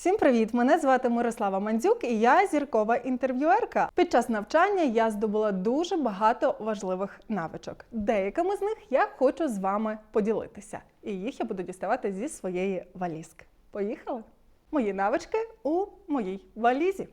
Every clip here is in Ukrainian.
Всім привіт! Мене звати Мирослава Мандзюк і я зіркова інтерв'юерка. Під час навчання я здобула дуже багато важливих навичок. Деякими з них я хочу з вами поділитися, і їх я буду діставати зі своєї валізки. Поїхали! Мої навички у моїй валізі.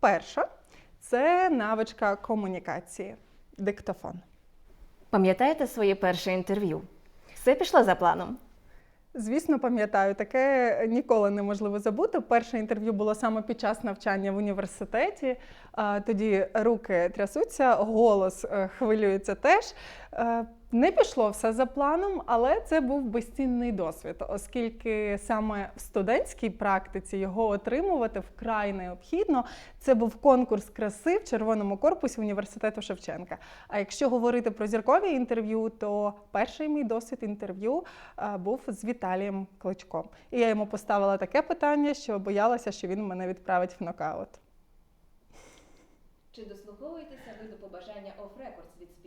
Перша це навичка комунікації, диктофон. Пам'ятаєте своє перше інтерв'ю? Все пішло за планом. Звісно, пам'ятаю, таке ніколи неможливо забути. Перше інтерв'ю було саме під час навчання в університеті. Тоді руки трясуться, голос е, хвилюється теж. Не пішло все за планом, але це був безцінний досвід, оскільки саме в студентській практиці його отримувати вкрай необхідно. Це був конкурс краси в червоному корпусі університету Шевченка. А якщо говорити про зіркові інтерв'ю, то перший мій досвід інтерв'ю е, був з Віталієм Кличком. І я йому поставила таке питання, що боялася, що він мене відправить в нокаут. Чи дослуховуєтеся ви до побажання оф-рекордс від?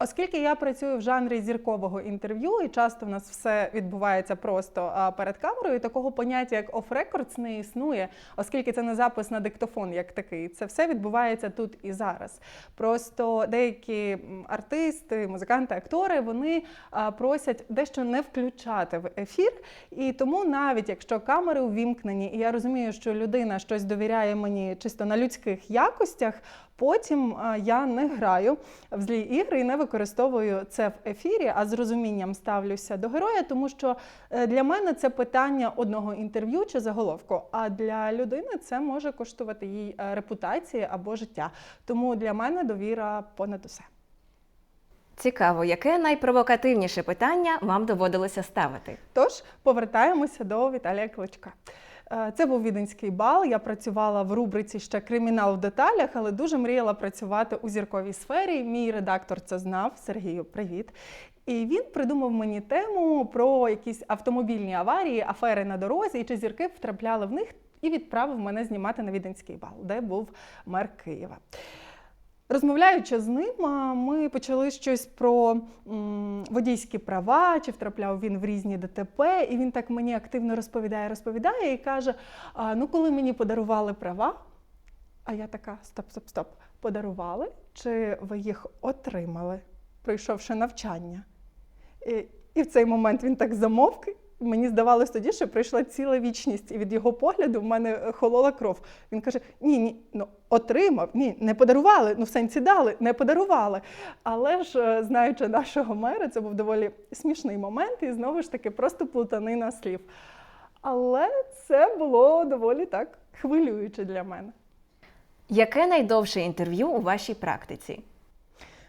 Оскільки я працюю в жанрі зіркового інтерв'ю, і часто в нас все відбувається просто перед камерою, такого поняття як off-records не існує, оскільки це не запис на диктофон як такий. Це все відбувається тут і зараз. Просто деякі артисти, музиканти, актори вони просять дещо не включати в ефір. І тому, навіть якщо камери увімкнені, і я розумію, що людина щось довіряє мені чисто на людських якостях. Потім я не граю в злі ігри і не використовую це в ефірі, а з розумінням ставлюся до героя, тому що е, для мене це питання одного інтерв'ю чи заголовку. А для людини це може коштувати їй е, репутації або життя. Тому для мене довіра понад усе. Цікаво, яке найпровокативніше питання вам доводилося ставити? Тож повертаємося до Віталія Кличка. Е, Це був віденський бал. Я працювала в рубриці ще кримінал в деталях, але дуже мріяла працювати у зірковій сфері. Мій редактор це знав. Сергію, привіт. І він придумав мені тему про якісь автомобільні аварії, афери на дорозі, і чи зірки втрапляли в них, і відправив мене знімати на віденський бал, де був мер Києва. Розмовляючи з ним, ми почали щось про водійські права, чи втрапляв він в різні ДТП, і він так мені активно розповідає, розповідає і каже: ну, коли мені подарували права, а я така: стоп, стоп, стоп, подарували, чи ви їх отримали, пройшовши навчання? І, і в цей момент він так замовк. Мені здавалось тоді, що пройшла ціла вічність, і від його погляду в мене е, холола кров. Він каже: Ні, ні, ну отримав, ні, не подарували. Ну, в сенсі дали, не подарували. Але ж, е, знаючи нашого мера, це був доволі смішний момент, і знову ж таки просто плутанина слів. Але це було доволі так хвилююче для мене. Яке найдовше інтерв'ю у вашій практиці?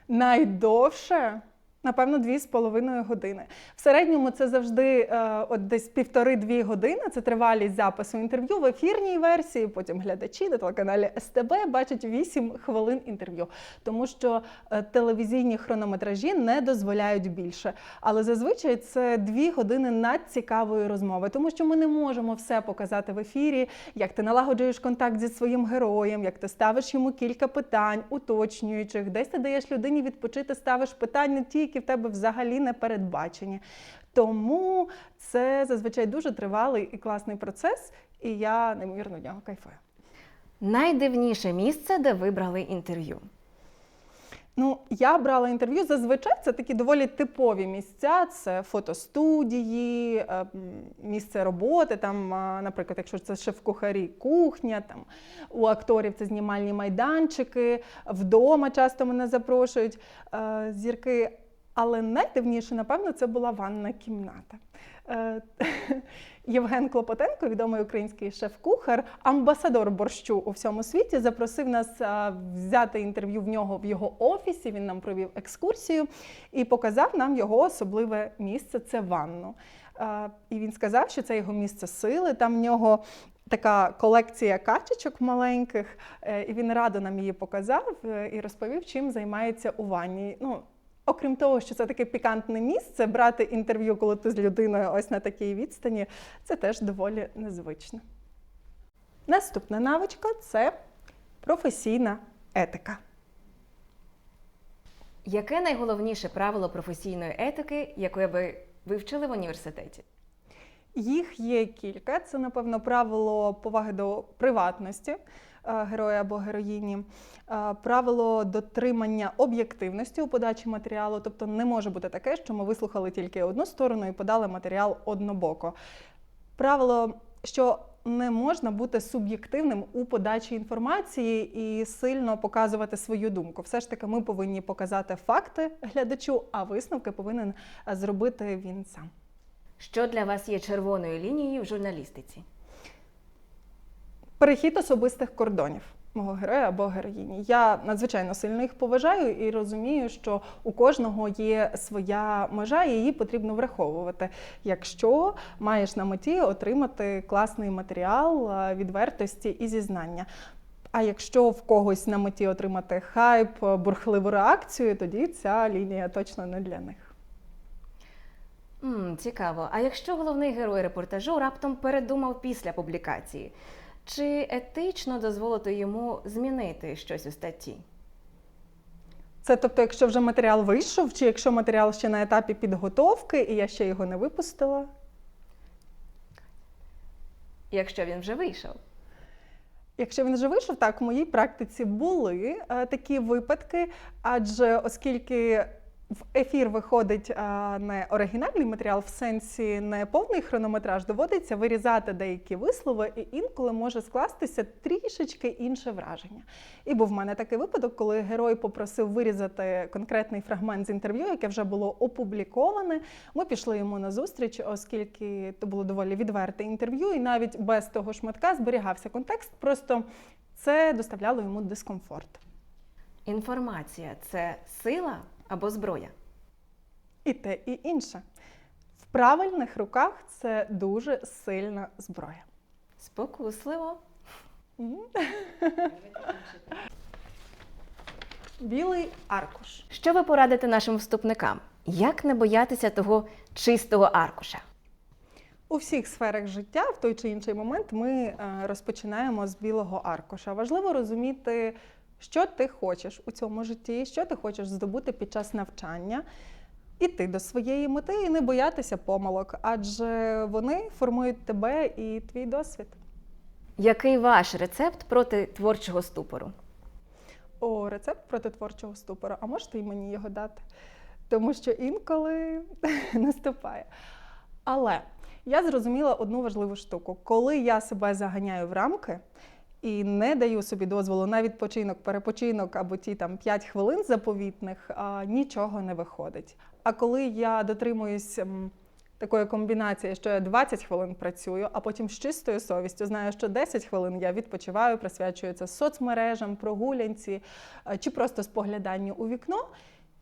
Найдовше, напевно, дві з половиною години. В середньому це завжди е, от десь півтори-дві години. Це тривалість запису інтерв'ю в ефірній версії. Потім глядачі на телеканалі СТБ бачать 8 хвилин інтерв'ю, тому що е, телевізійні хронометражі не дозволяють більше. Але зазвичай це дві години надцікавої розмови, тому що ми не можемо все показати в ефірі, як ти налагоджуєш контакт зі своїм героєм, як ти ставиш йому кілька питань, уточнюючих, десь ти даєш людині відпочити, ставиш питання, ті, які в тебе взагалі не передбачені. Тому це зазвичай дуже тривалий і класний процес, і я неймовірно в нього кайфую. Найдивніше місце, де ви брали інтерв'ю? Ну, я брала інтерв'ю. Зазвичай це такі доволі типові місця. Це фотостудії, е, місце роботи. Там, наприклад, якщо це шеф-кухарі, кухня, там у акторів це знімальні майданчики. Вдома часто мене запрошують е, зірки. Але найдивніше, напевно, це була ванна кімната. Е, Євген Клопотенко, відомий український шеф-кухар, амбасадор борщу у всьому світі, запросив нас взяти інтерв'ю в нього в його офісі. Він нам провів екскурсію і показав нам його особливе місце це ванну. І він сказав, що це його місце сили. Там в нього така колекція качечок маленьких, е, і він радо нам її показав е, і розповів, чим займається у ванні. Ну, Окрім того, що це таке пікантне місце, брати інтерв'ю, коли ти з людиною ось на такій відстані, це теж доволі незвично. Наступна навичка це професійна етика. Яке найголовніше правило професійної етики, яке ви вивчили в університеті? Їх є кілька. Це, напевно, правило поваги до приватності е, героя або героїні, е, правило дотримання об'єктивності у подачі матеріалу. Тобто не може бути таке, що ми вислухали тільки одну сторону і подали матеріал однобоко. Правило, що не можна бути суб'єктивним у подачі інформації і сильно показувати свою думку. Все ж таки, ми повинні показати факти глядачу, а висновки повинен е, зробити він сам. Що для вас є червоною лінією в журналістиці? Перехід особистих кордонів мого героя або героїні. Я надзвичайно сильно їх поважаю і розумію, що у кожного є своя межа, і її потрібно враховувати, якщо маєш на меті отримати класний матеріал відвертості і зізнання. А якщо в когось на меті отримати хайп, бурхливу реакцію, тоді ця лінія точно не для них. М цікаво. А якщо головний герой репортажу раптом передумав після публікації, чи етично дозволити йому змінити щось у статті? Це тобто, якщо вже матеріал вийшов, чи якщо матеріал ще на етапі підготовки, і я ще його не випустила. Якщо він вже вийшов? Якщо він вже вийшов, так в моїй практиці були е, такі випадки, адже оскільки в ефір виходить е, не оригінальний матеріал, в сенсі не повний хронометраж, доводиться вирізати деякі вислови, і інколи може скластися трішечки інше враження. І був в мене такий випадок, коли герой попросив вирізати конкретний фрагмент з інтерв'ю, яке вже було опубліковане. Ми пішли йому на зустріч, оскільки то було доволі відверте інтерв'ю, і навіть без того шматка зберігався контекст. Просто це доставляло йому дискомфорт. Інформація це сила або зброя? І те, і інше. В правильних руках це дуже сильна зброя. Спокусливо. Білий аркуш. Що ви порадите нашим вступникам? Як не боятися того чистого аркуша? У всіх сферах життя в той чи інший момент ми е, розпочинаємо з білого аркуша. Важливо розуміти, що ти хочеш у цьому житті, що ти хочеш здобути під час навчання, іти до своєї мети і не боятися помилок, адже вони формують тебе і твій досвід. Який ваш рецепт проти творчого ступору? О, рецепт проти творчого ступора. А можете і мені його дати? Тому що інколи наступає. Але я зрозуміла одну важливу штуку: коли я себе заганяю в рамки і не даю собі дозволу на відпочинок, перепочинок або ті там 5 хвилин заповітних, а, нічого не виходить. А коли я дотримуюсь. м, Такої комбінації, що я 20 хвилин працюю, а потім з чистою совістю знаю, що 10 хвилин я відпочиваю, присвячую це соцмережам, прогулянці е, чи просто спогляданню у вікно.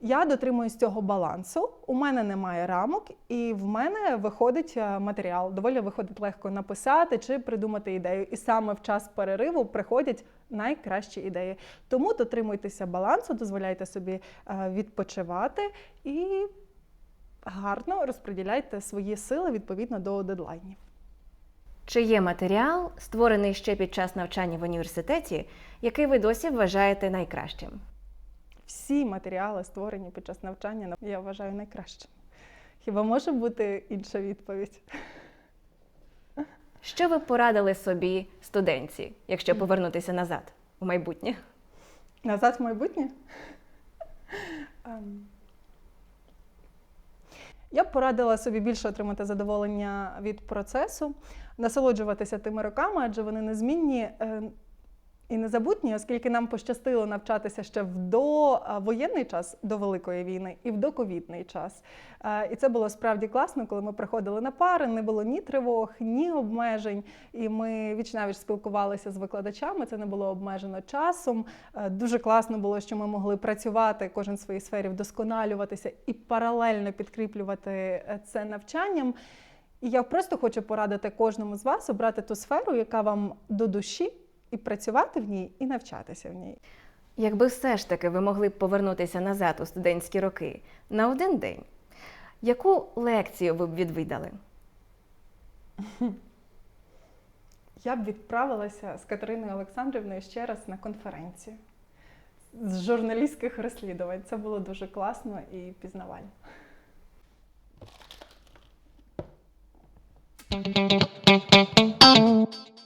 Я дотримуюсь цього балансу. У мене немає рамок, і в мене виходить е, матеріал. Доволі виходить легко написати чи придумати ідею. І саме в час перериву приходять найкращі ідеї. Тому дотримуйтеся балансу, дозволяйте собі е, відпочивати і гарно розподіляйте свої сили відповідно до дедлайнів. Чи є матеріал, створений ще під час навчання в університеті, який ви досі вважаєте найкращим? Всі матеріали, створені під час навчання, я вважаю найкращими. Хіба може бути інша відповідь? Що ви порадили собі студентці, якщо повернутися назад у майбутнє? Назад в майбутнє? Ем, Я б порадила собі більше отримати задоволення від процесу, насолоджуватися тими роками, адже вони незмінні е, і незабутні, оскільки нам пощастило навчатися ще в довоєнний час до Великої війни і в доковідний час. І це було справді класно, коли ми приходили на пари, не було ні тривог, ні обмежень. І ми вічнавіч спілкувалися з викладачами. Це не було обмежено часом. Дуже класно було, що ми могли працювати кожен в своїй сфері, вдосконалюватися і паралельно підкріплювати е, це навчанням. І я просто хочу порадити кожному з вас обрати ту сферу, яка вам до душі, і працювати в ній, і навчатися в ній. Якби все ж таки ви могли б повернутися назад у студентські роки на один день, яку лекцію ви б відвідали? Я б відправилася з Катериною Олександрівною ще раз на конференцію з журналістських розслідувань. Це було дуже класно і пізнавально. Клас.